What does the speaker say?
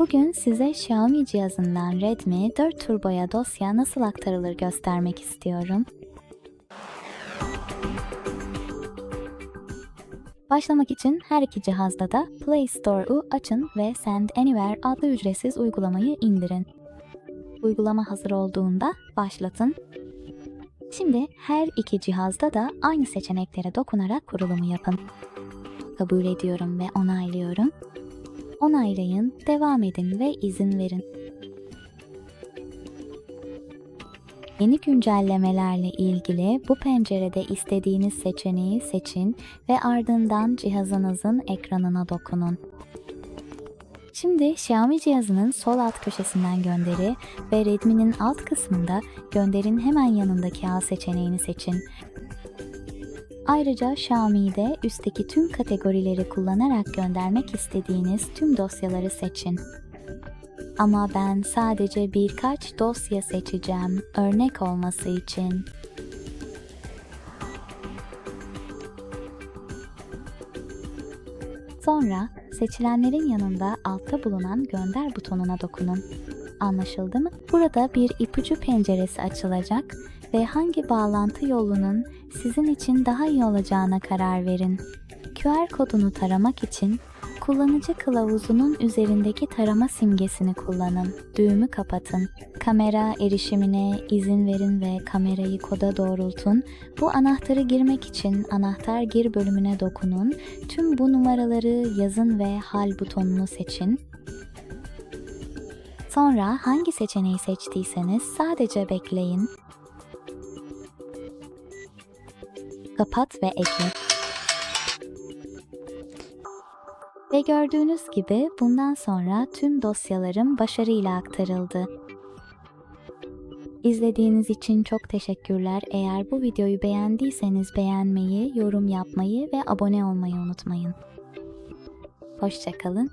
Bugün size Xiaomi cihazından Redmi 4 Turbo'ya dosya nasıl aktarılır göstermek istiyorum. Başlamak için her iki cihazda da Play Store'u açın ve Send Anywhere adlı ücretsiz uygulamayı indirin. Uygulama hazır olduğunda başlatın. Şimdi her iki cihazda da aynı seçeneklere dokunarak kurulumu yapın. Kabul ediyorum ve onaylıyorum. Onaylayın, devam edin ve izin verin. Yeni güncellemelerle ilgili bu pencerede istediğiniz seçeneği seçin ve ardından cihazınızın ekranına dokunun. Şimdi Xiaomi cihazının sol alt köşesinden gönderi ve Redmi'nin alt kısmında gönderin hemen yanındaki al seçeneğini seçin. Ayrıca Xiaomi'de üstteki tüm kategorileri kullanarak göndermek istediğiniz tüm dosyaları seçin. Ama ben sadece birkaç dosya seçeceğim örnek olması için. Sonra seçilenlerin yanında altta bulunan gönder butonuna dokunun. Anlaşıldı mı? Burada bir ipucu penceresi açılacak ve hangi bağlantı yolunun sizin için daha iyi olacağına karar verin. QR kodunu taramak için kullanıcı kılavuzunun üzerindeki tarama simgesini kullanın. Düğümü kapatın. Kamera erişimine izin verin ve kamerayı koda doğrultun. Bu anahtarı girmek için anahtar gir bölümüne dokunun. Tüm bu numaraları yazın ve hal butonunu seçin. Sonra hangi seçeneği seçtiyseniz sadece bekleyin. Kapat ve ekle. Ve gördüğünüz gibi bundan sonra tüm dosyalarım başarıyla aktarıldı. İzlediğiniz için çok teşekkürler. Eğer bu videoyu beğendiyseniz beğenmeyi, yorum yapmayı ve abone olmayı unutmayın. Hoşçakalın.